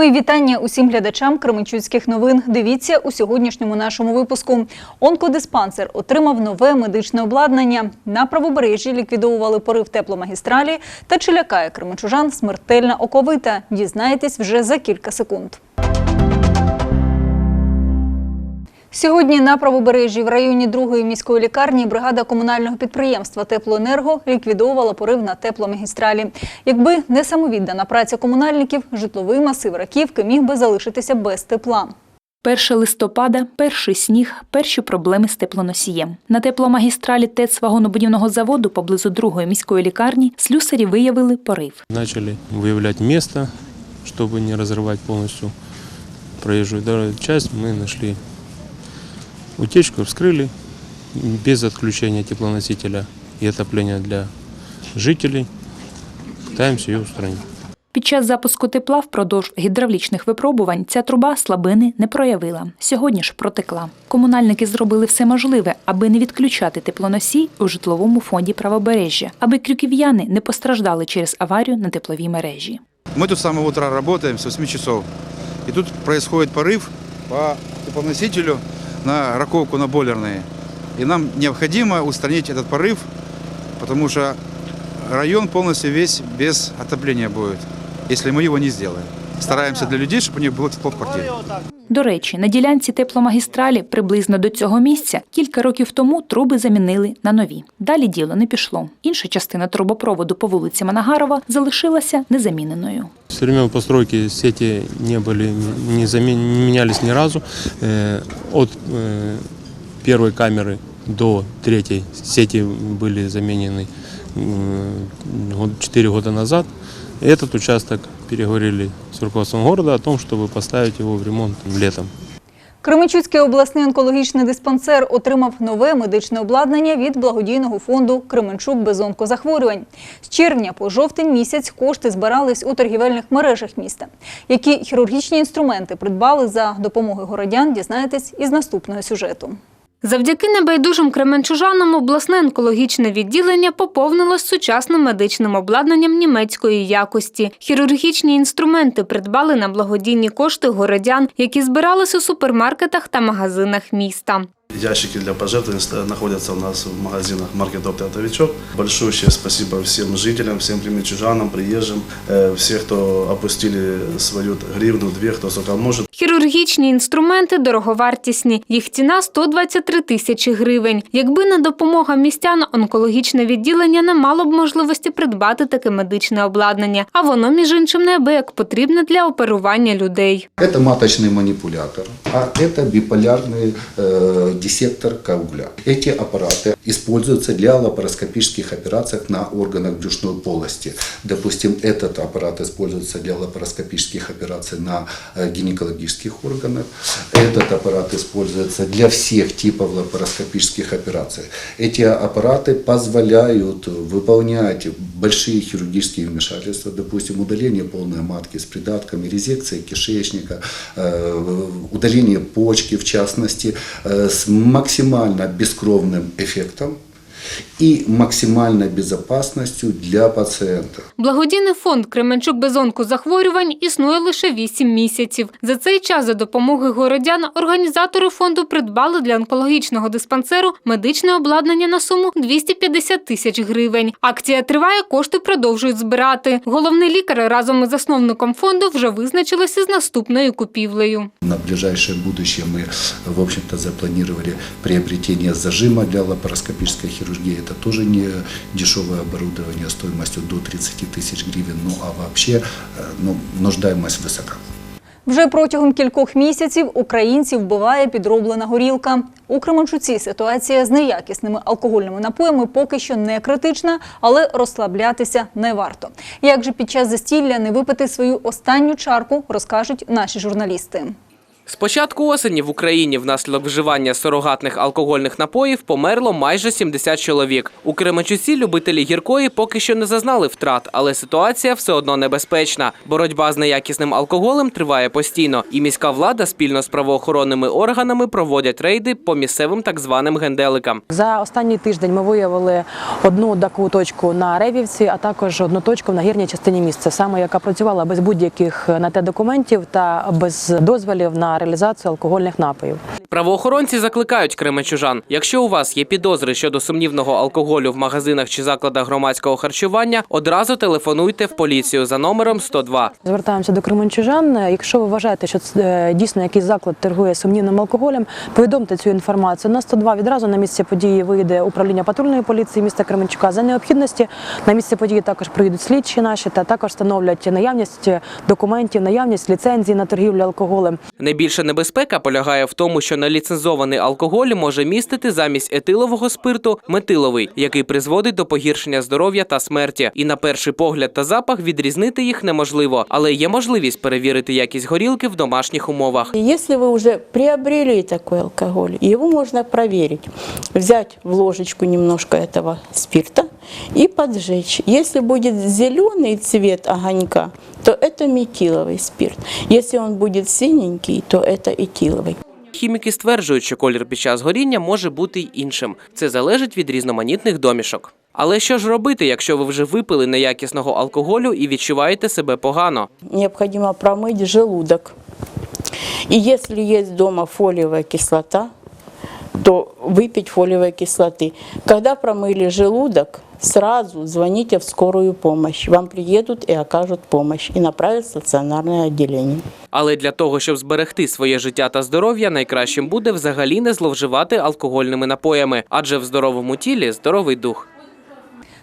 Мої вітання усім глядачам Кременчуцьких новин. Дивіться у сьогоднішньому нашому випуску. Онкодиспансер отримав нове медичне обладнання. На правобережжі ліквідовували порив тепломагістралі. Та чи лякає кременчужан смертельна оковита? Дізнаєтесь вже за кілька секунд. Сьогодні на правобережжі в районі другої міської лікарні бригада комунального підприємства Теплоенерго ліквідовувала порив на тепломагістралі. Якби не самовіддана праця комунальників, житловий масив Раківки міг би залишитися без тепла. 1 листопада, перший сніг, перші проблеми з теплоносієм. На тепломагістралі ТЕЦ вагонобудівного заводу поблизу другої міської лікарні слюсарі виявили порив. Начали выявлять место, чтобы не разрывать полностью проезжую дорогу. часть. Мы нашли утечку, вскрыли без отключения теплоносителя и отопления для жителей. Пытаемся ее устранить. Під час запуску тепла впродовж гідравлічних випробувань ця труба слабини не проявила. Сьогодні ж протекла. Комунальники зробили все можливе, аби не відключати теплоносій у житловому фонді правобережжя, аби крюків'яни не постраждали через аварію на тепловій мережі. Мы тут с самого утра работаем, с 8 часов. И тут происходит порыв по теплоносителю на раковку на бойлерные. И нам необходимо устранить этот порыв, потому что район полностью весь без отопления будет, если мы его не сделаем. Стараемся для людей, чтобы у них было тепло в квартире. До речі, на ділянці тепломагістралі приблизно до цього місця кілька років тому труби замінили на нові. Далі діло не пішло. Інша частина трубопроводу по вулиці Манагарова залишилася незаміненою. С времен постройки сети не были, не, замен- не менялись ни разу. Э, От э, первой камеры до третьей сети были заменены м, 4 года назад. Этот участок переговорили с руководством города о том, чтобы поставить его в ремонт летом. Кременчуцький обласний онкологічний диспансер отримав нове медичне обладнання від благодійного фонду Кременчук без онкозахворювань. З червня по жовтень місяць кошти збирались у торгівельних мережах міста. Які хірургічні інструменти придбали за допомогою городян, дізнаєтесь із наступного сюжету. Завдяки небайдужим кременчужанам обласне онкологічне відділення поповнилось сучасним медичним обладнанням німецької якості. Хірургічні інструменти придбали на благодійні кошти городян, які збирались у супермаркетах та магазинах міста. Ящики для пожертвований ст- находятся у нас в магазинах маркет «Доктор Новичок». Большое спасибо всем жителям, всем примечужанам, приезжим, э, все, кто опустили свою гривну, две, кто сколько может. Хірургічні інструменти дороговартісні. Їх ціна 123 тисячі гривень. Якби не допомога містян, онкологічне відділення не мало б можливості придбати таке медичне обладнання, а воно, між іншим, неабияк потрібне для оперування людей. Это маточный манипулятор, а это биполярный э, диссектор каугля. Эти аппараты используются для лапароскопических операций на органах брюшной полости. Допустим, этот аппарат используется для лапароскопических операций на э, гинекологических органах. Этот аппарат используется для всех типов лапароскопических операций. Эти аппараты позволяют выполнять большие хирургические вмешательства, допустим, удаление полной матки с придатками, резекция кишечника, э, удаление почки, в частности, э, максимально бескровным эффектом и максимальной безопасностью для пациента. Благодійний фонд Кременчук без онкозахворювань існує лише 8 місяців. За цей час за допомогою городян організатори фонду придбали для онкологічного диспансеру медичне обладнання на суму 250 тисяч гривень. Акція триває, кошти продовжують збирати. Головний лікар разом із засновником фонду вже визначилися з наступною купівлею. На ближайшее будущее мы, в общем-то, запланировали приобретение зажима для лапароскопической хирургии. Это тоже не дешевое оборудование стоимостью до 30 тысяч гривен. Ну а вообще э, ну, нуждаемость высока. Вже протягом кількох місяців українців вбиває підроблена горілка. У Кременчуці ситуація з неякісними алкогольними напоями поки що не критична, але розслаблятися не варто. Як же під час застілля не випити свою останню чарку, розкажуть наші журналісти. З початку осені в Україні внаслідок вживання сурогатних алкогольних напоїв померло майже 70 чоловік. У Кременчуці любителі гіркої поки що не зазнали втрат, але ситуація все одно небезпечна. Боротьба з неякісним алкоголем триває постійно, і міська влада спільно з правоохоронними органами проводять рейди по місцевим так званим генделикам. За останній тиждень ми виявили одну таку точку на Ревівці, а також одну точку в нагірній частині міста, саме яка працювала без будь-яких на те документів та без дозволів на реалізацію алкогольних напоїв. Правоохоронці закликають кременчужан, якщо у вас є підозри щодо сумнівного алкоголю в магазинах чи закладах громадського харчування, одразу телефонуйте в поліцію за номером 102. Звертаємося до кременчужан. Якщо ви вважаєте, що е, дійсно якийсь заклад торгує сумнівним алкоголем, повідомте цю інформацію. На 102 відразу на місце події вийде управління патрульної поліції міста Кременчука. За необхідності на місце події також приїдуть слідчі наші та також встановлять наявність документів, наявність ліцензії на торгівлю алкоголем. Найбільша небезпека полягає в тому, що неліцензований алкоголь може містити замість етилового спирту метиловий, який призводить до погіршення здоров'я та смерті. І на перший погляд та запах відрізнити їх неможливо, але є можливість перевірити якість горілки в домашніх умовах. Если вы уже приобрели такой алкоголь, его можно проверить. Взять в ложечку немножко этого спирта и поджечь. Если будет зеленый цвет огонька, то это метиловый спирт. Если он будет синенький, то это этиловый. Хіміки стверджують, що колір під час горіння може бути й іншим. Це залежить від різноманітних домішок. Але що ж робити, якщо ви вже випили неякісного алкоголю і відчуваєте себе погано? Необходимо промыть желудок. И если есть дома фолиевая кислота, то выпить фолиевой кислоты. Когда промыли желудок, сразу звоните в скорую помощь. Вам приедут и окажут помощь и направят в стационарное отделение. Але для того, щоб зберегти своє життя та здоров'я, найкращим буде взагалі не зловживати алкогольними напоями, адже в здоровому тілі здоровий дух.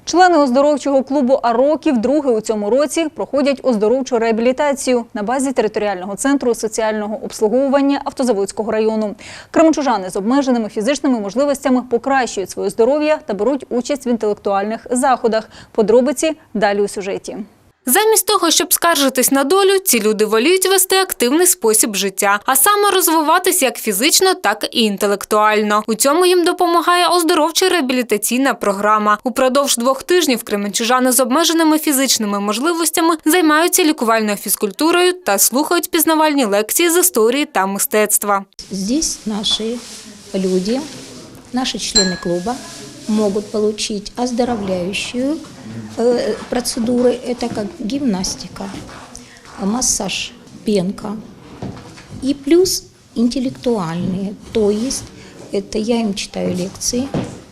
Члени оздоровчого клубу Ароків вдруге у цьому році проходять оздоровчу реабілітацію на базі територіального центру соціального обслуговування Автозаводського району. Кремчужани з обмеженими фізичними можливостями покращують своє здоров'я та беруть участь в інтелектуальних заходах. Подробиці далі у сюжеті. Замість того, щоб скаржитись на долю, ці люди воліють вести активний спосіб життя, а саме розвиватися як фізично, так і інтелектуально. У цьому їм допомагає оздоровча реабілітаційна програма. Упродовж двох тижнів кременчужани з обмеженими фізичними можливостями займаються лікувальною фізкультурою та слухають пізнавальні лекції з історії та мистецтва. Здесь наши люди, наши члены клуба могут получить оздоровляющую э, процедуры. Это как гимнастика, массаж, пенка. И плюс интеллектуальные, то есть это я им читаю лекции.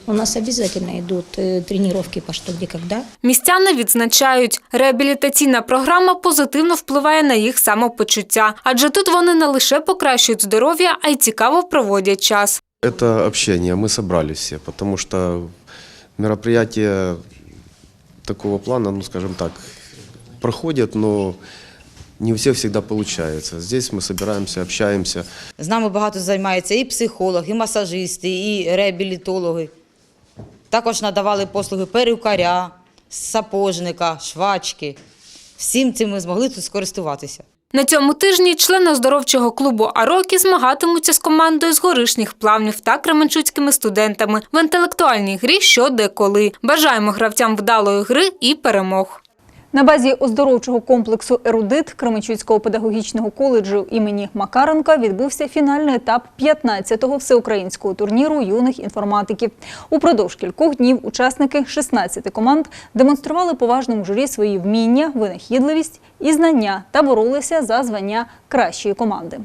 У нас обязательно идут э, тренировки по что, где, когда. Містяни відзначають, реабілітаційна програма позитивно впливає на їх самопочуття, адже тут вони не лише покращують здоров'я, а й цікаво проводять час. Это общение, мы собрались все, потому что мероприятия такого плана, ну скажем так, проходят, но не у всех всегда получается. Здесь мы собираемся, общаемся. З нами багато займаються і психологи, і масажисти, і реабілітологи. Також надавали послуги перукаря, сапожника, швачки. Всім цим ми змогли тут скористуватися. На цьому тижні члени оздоровчого клубу «Арокі» змагатимуться з командою з горишніх плавнів та кременчуцькими студентами в інтелектуальній грі «Що, де, коли». Бажаємо гравцям вдалої гри і перемог. На базі оздоровчого комплексу «Ерудит» Кременчуцького педагогічного коледжу імені Макаренка відбувся фінальний етап 15-го всеукраїнського турніру юних інформатиків. Упродовж кількох днів учасники 16 команд демонстрували поважному журі свої вміння, винахідливість і знання та боролися за звання кращої команди.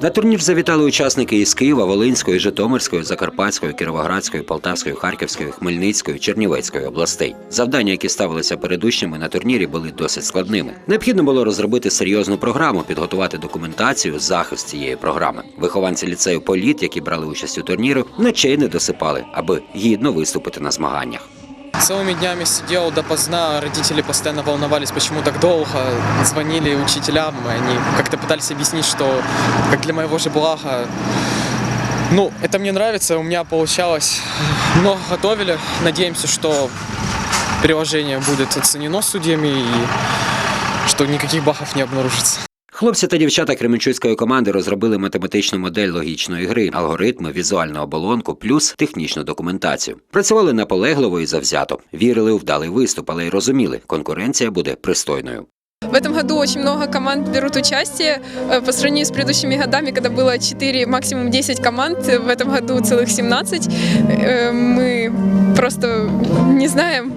На турнір завітали учасники із Києва, Волинської, Житомирської, Закарпатської, Кіровоградської, Полтавської, Харківської, Хмельницької, Чернівецької областей. Завдання, які ставилися перед учнями на турнірі, були досить складними. Необхідно було розробити серйозну програму, підготувати документацію, захист цієї програми. Вихованці ліцею Політ, які брали участь у турніру, ночей не досипали, аби гідно виступити на змаганнях. Целыми днями сидел допоздна, родители постоянно волновались, почему так долго, звонили учителям, и они как-то пытались объяснить, что как для моего же блага. Ну, это мне нравится, у меня получалось, много готовили, надеемся, что приложение будет оценено судьями и что никаких бахов не обнаружится. Хлопці та дівчата кременчуцької команди розробили математичну модель логічної гри, алгоритми, візуальну оболонку, плюс технічну документацію. Працювали наполегливо і завзято, вірили у вдалий виступ, але й розуміли, конкуренція буде пристойною. В этом году очень много команд берут участие э, по сравнению с предыдущими годами, когда было 4, максимум 10 команд. В этом году целых 17. Э, Мы просто не знаем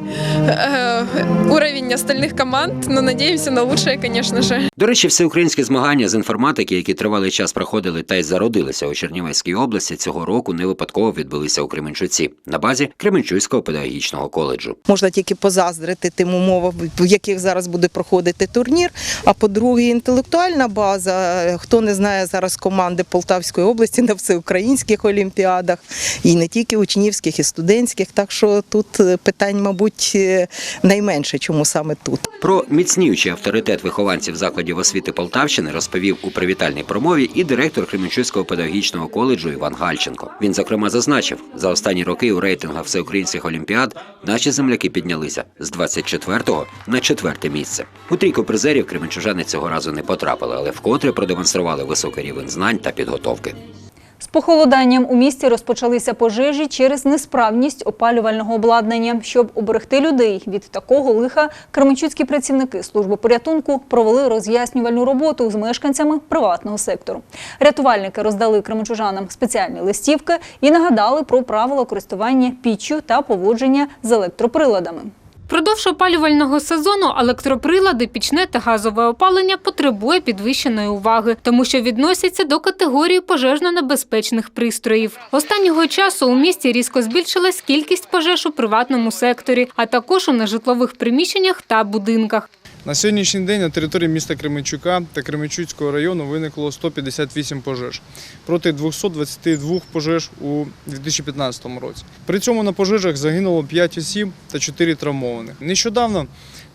э, уровень остальных команд, но надеемся на лучшее, конечно же. До речі, всеукраїнські змагання з інформатики, які тривалий час проходили та й зародилися у Чернівецькій області, цього року не випадково відбулися у Кременчуці на базі Кременчуцького педагогічного коледжу. Можна тільки позаздрити тим умовам, в яких зараз буде проходити турнір. А по-друге, інтелектуальна база. Хто не знає зараз команди Полтавської області на всеукраїнських олімпіадах, і не тільки учнівських, і студентських. Так що тут е, питань, мабуть, е, найменше, чому саме тут. Про міцніючий авторитет вихованців закладів освіти Полтавщини розповів у привітальній промові і директор Кременчуцького педагогічного коледжу Іван Гальченко. Він зокрема зазначив, за останні роки у рейтингах всеукраїнських олімпіад наші земляки піднялися з 24-го на четверте місце. У трійку призерів кременчужани цього разу не потрапили, але вкотре продемонстрували високий рівень знань та підготовки. З похолоданням у місті розпочалися пожежі через несправність опалювального обладнання. Щоб уберегти людей від такого лиха, кременчуцькі працівники служби порятунку провели роз'яснювальну роботу з мешканцями приватного сектору. Рятувальники роздали кременчужанам спеціальні листівки і нагадали про правила користування піччю та поводження з електроприладами. Впродовж опалювального сезону електроприлади, пічне та газове опалення потребує підвищеної уваги, тому що відносяться до категорії пожежно-небезпечних пристроїв. Останнього часу у місті різко збільшилась кількість пожеж у приватному секторі, а також у нежитлових приміщеннях та будинках. На сьогоднішній день на території міста Кременчука та Кременчуцького району виникло 158 пожеж проти 222 пожеж у 2015 році. При цьому на пожежах загинуло 5 осіб та 4 травмованих. Нещодавно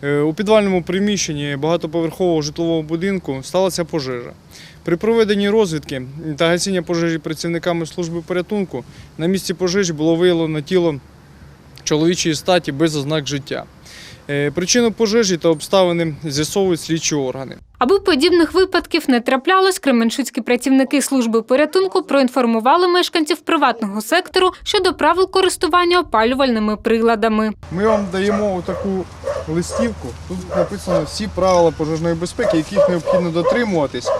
е, у підвальному приміщенні багатоповерхового житлового будинку сталася пожежа. При проведенні розвідки та гасіння пожежі працівниками служби порятунку на місці пожежі було виявлено тіло чоловічої статі без ознак життя. Е, Причину пожежі та обставини з'ясовують слідчі органи. Аби подібних випадків не траплялось, кременчуцькі працівники служби порятунку проінформували мешканців приватного сектору щодо правил користування опалювальними приладами. Ми вам даємо таку листівку. Тут написано всі правила пожежної безпеки, яких необхідно дотримуватись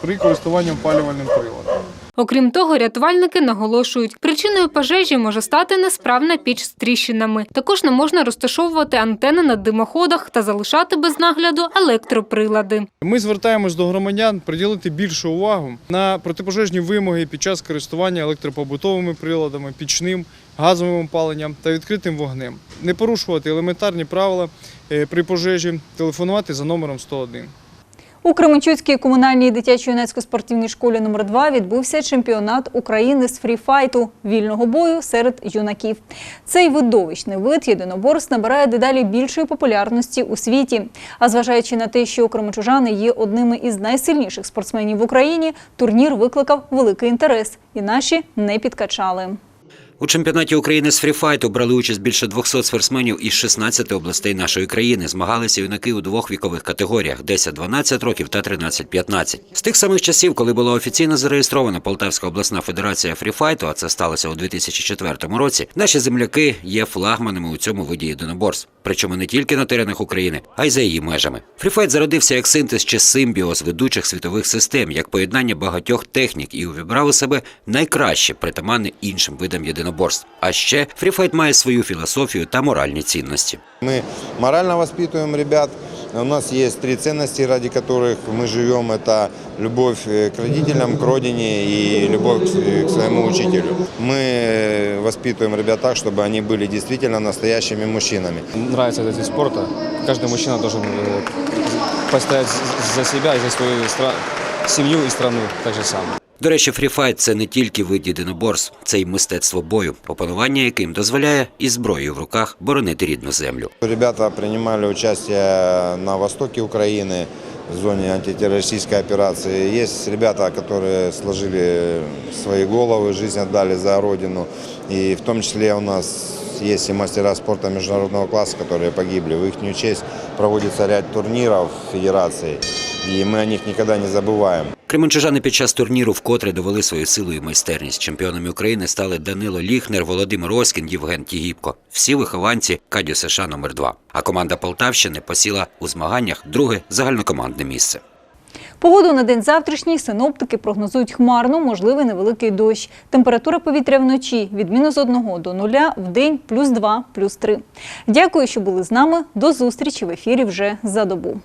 при користуванні опалювальним приладом. Окрім того, рятувальники наголошують, причиною пожежі може стати несправна піч з тріщинами. Також не можна розташовувати антени на димоходах та залишати без нагляду електроприлади. Ми звертаємось до громадян приділити більшу увагу на протипожежні вимоги під час користування електропобутовими приладами, пічним, газовим опаленням та відкритим вогнем. Не порушувати елементарні правила е, при пожежі, телефонувати за номером 101. У Кременчуцькій комунальній дитячо-юнацько-спортивній школі номер 2 відбувся чемпіонат України з фріфайту вільного бою серед юнаків. Цей видовищний вид єдиноборств набирає дедалі більшої популярності у світі. А зважаючи на те, що кременчужани є одними із найсильніших спортсменів в Україні, турнір викликав великий інтерес, і наші не підкачали. У чемпіонаті України з фріфайту брали участь більше 200 спортсменів із 16 областей нашої країни. Змагалися юнаки у двох вікових категоріях: 10-12 років та 13-15. З тих самих часів, коли була офіційно зареєстрована Полтавська обласна федерація фріфайту, а це сталося у 2004 році. Наші земляки є флагманами у цьому виді єдиноборств. Причому не тільки на теренах України, а й за її межами. Фріфайт зародився як синтез чи симбіоз ведучих світових систем, як поєднання багатьох технік і увібрав у себе найкраще притаманне іншим видам єдиноборств. А ще фріфайт має свою філософію та моральні цінності. Мы морально воспитываем ребят. У нас есть три ценности, ради которых мы живем. Это любовь э, к родителям, к родине и любовь к с- к своему учителю. Мы э, воспитываем ребят так, чтобы они были действительно настоящими мужчинами. Нравится этот вид спорта. Каждый мужчина должен э, постоять за себя и за свою стра- семью и страну так же само. До речі, фріфайт це не тільки вид єдиноборств, це й мистецтво бою, опанування яким дозволяє із зброєю в руках боронити рідну землю. Ребята принимали участие на востоке Украины в зоне антитеррористической операции. Есть ребята, которые сложили свои головы, жизнь отдали за родину. И в том числе у нас есть и мастера спорта международного класса, которые погибли. В их честь проводится ряд турниров федерации. и мы о них никогда не забываем. Кременчужани під час турніру вкотре довели свою силу і майстерність. Чемпіонами України стали Данило Ліхнер, Володимир Оскін, Євген Тігіпко. Всі вихованці Кадю США номер 2 А команда Полтавщини посіла у змаганнях друге загальнокомандне місце. Погоду на день завтрашній синоптики прогнозують хмарно, можливий невеликий дощ. Температура повітря вночі від мінус 1 до 0, в день плюс 2, плюс 3. Дякую, що були з нами. До зустрічі в ефірі вже за добу.